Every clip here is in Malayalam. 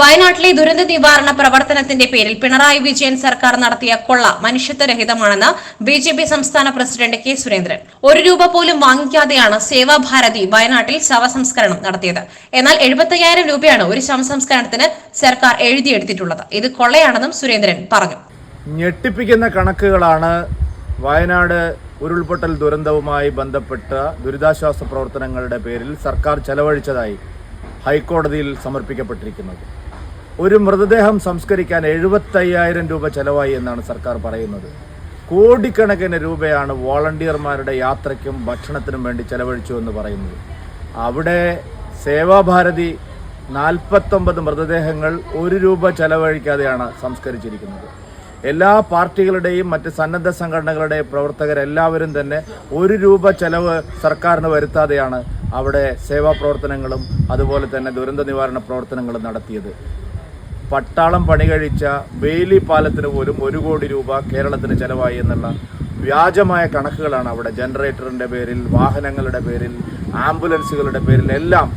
വയനാട്ടിലെ ദുരന്ത നിവാരണ പ്രവർത്തനത്തിന്റെ പേരിൽ പിണറായി വിജയൻ സർക്കാർ നടത്തിയ കൊള്ള മനുഷ്യത്വരഹിതമാണെന്ന് ബി ജെ പി സംസ്ഥാന പ്രസിഡന്റ് കെ സുരേന്ദ്രൻ. ഒരു രൂപ പോലും വാങ്ങിക്കാതെയാണ് സേവാഭാരതി വയനാട്ടിൽ ശവസംസ്കരണം നടത്തിയത്. എന്നാൽ എഴുപത്തയ്യായിരം രൂപയാണ് ഒരു ശവസംസ്കരണത്തിന് സർക്കാർ എഴുതിയെടുത്തിട്ടുള്ളത്. ഇത് കൊള്ളയാണെന്നും സുരേന്ദ്രൻ പറഞ്ഞു. ഞെട്ടിപ്പിക്കുന്ന കണക്കുകളാണ് വയനാട് ഉരുൾപൊട്ടൽ ദുരന്തവുമായി ബന്ധപ്പെട്ട ദുരിതാശ്വാസ പ്രവർത്തനങ്ങളുടെ പേരിൽ സർക്കാർ ചെലവഴിച്ചതായി ഹൈക്കോടതിയിൽ സമർപ്പിക്കപ്പെട്ടിരിക്കുന്നത്. ഒരു മൃതദേഹം സംസ്കരിക്കാൻ എഴുപത്തയ്യായിരം രൂപ ചെലവായി എന്നാണ് സർക്കാർ പറയുന്നത്. കോടിക്കണക്കിന് രൂപയാണ് വോളണ്ടിയർമാരുടെ യാത്രയ്ക്കും ഭക്ഷണത്തിനും വേണ്ടി ചെലവഴിച്ചു എന്ന് പറയുന്നത്. അവിടെ സേവാഭാരതി നാൽപ്പത്തൊമ്പത് മൃതദേഹങ്ങൾ ഒരു രൂപ ചെലവഴിക്കാതെയാണ് സംസ്കരിച്ചിരിക്കുന്നത്. എല്ലാ പാർട്ടികളുടെയും മറ്റ് സന്നദ്ധ സംഘടനകളുടെയും പ്രവർത്തകരെല്ലാവരും തന്നെ ഒരു രൂപ ചെലവ് സർക്കാരിന് വരുത്താതെയാണ് അവിടെ സേവാ പ്രവർത്തനങ്ങളും അതുപോലെ തന്നെ ദുരന്ത നിവാരണ പ്രവർത്തനങ്ങളും നടത്തിയത്. പട്ടാളം പണി കഴിച്ച ബെയിലി പാലത്തിന് പോലും ഒരു കോടി രൂപ കേരളത്തിന് ചെലവായി എന്നുള്ള വ്യാജമായ കണക്കുകളാണ് അവിടെ ജനറേറ്ററിന്റെ പേരിൽ വാഹനങ്ങളുടെ പേരിൽ ആംബുലൻസുകളുടെ പേരിൽ എല്ലാം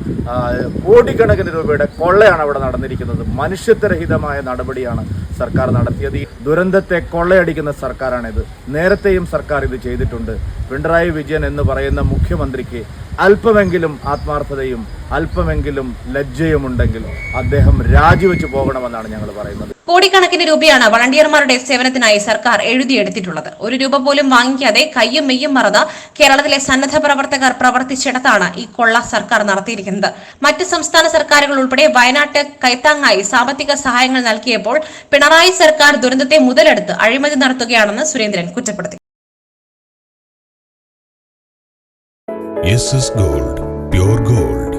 കോടിക്കണക്കിന് രൂപയുടെ കൊള്ളയാണ് അവിടെ നടന്നിരിക്കുന്നത്. മനുഷ്യത്വരഹിതമായ നടപടിയാണ് സർക്കാർ നടത്തിയത്. ഈ ദുരന്തത്തെ കൊള്ളയടിക്കുന്ന സർക്കാരാണിത്. നേരത്തെയും സർക്കാർ ഇത് ചെയ്തിട്ടുണ്ട്. പിണറായി വിജയൻ എന്ന് പറയുന്ന മുഖ്യമന്ത്രിക്ക് അല്പമെങ്കിലും ആത്മാർത്ഥതയും അല്പമെങ്കിലും ലജ്ജയുമുണ്ടെങ്കിൽ അദ്ദേഹം രാജിവെച്ച് പോകണമെന്നാണ് ഞങ്ങൾ പറയുന്നത്. കോടിക്കണക്കിന് രൂപയാണ് വളണ്ടിയർമാരുടെ സേവനത്തിനായി സർക്കാർ എഴുതിയെടുത്തിട്ടുള്ളത്. ഒരു രൂപ പോലും വാങ്ങിക്കാതെ കയ്യും മെയ്യും മറന്ന് കേരളത്തിലെ സന്നദ്ധ പ്രവർത്തകർ പ്രവർത്തിച്ചിടത്താണ് ഈ കൊള്ള സർക്കാർ നടത്തിയിരിക്കുന്നത്. മറ്റ് സംസ്ഥാന സർക്കാരുകൾ ഉൾപ്പെടെ വയനാട്ട് കൈത്താങ്ങായി സാമ്പത്തിക സഹായങ്ങൾ നൽകിയപ്പോൾ പിണറായി സർക്കാർ ദുരന്തത്തെ മുതലെടുത്ത് അഴിമതി നടത്തുകയാണെന്ന് സുരേന്ദ്രൻ കുറ്റപ്പെടുത്തി. Gold pure gold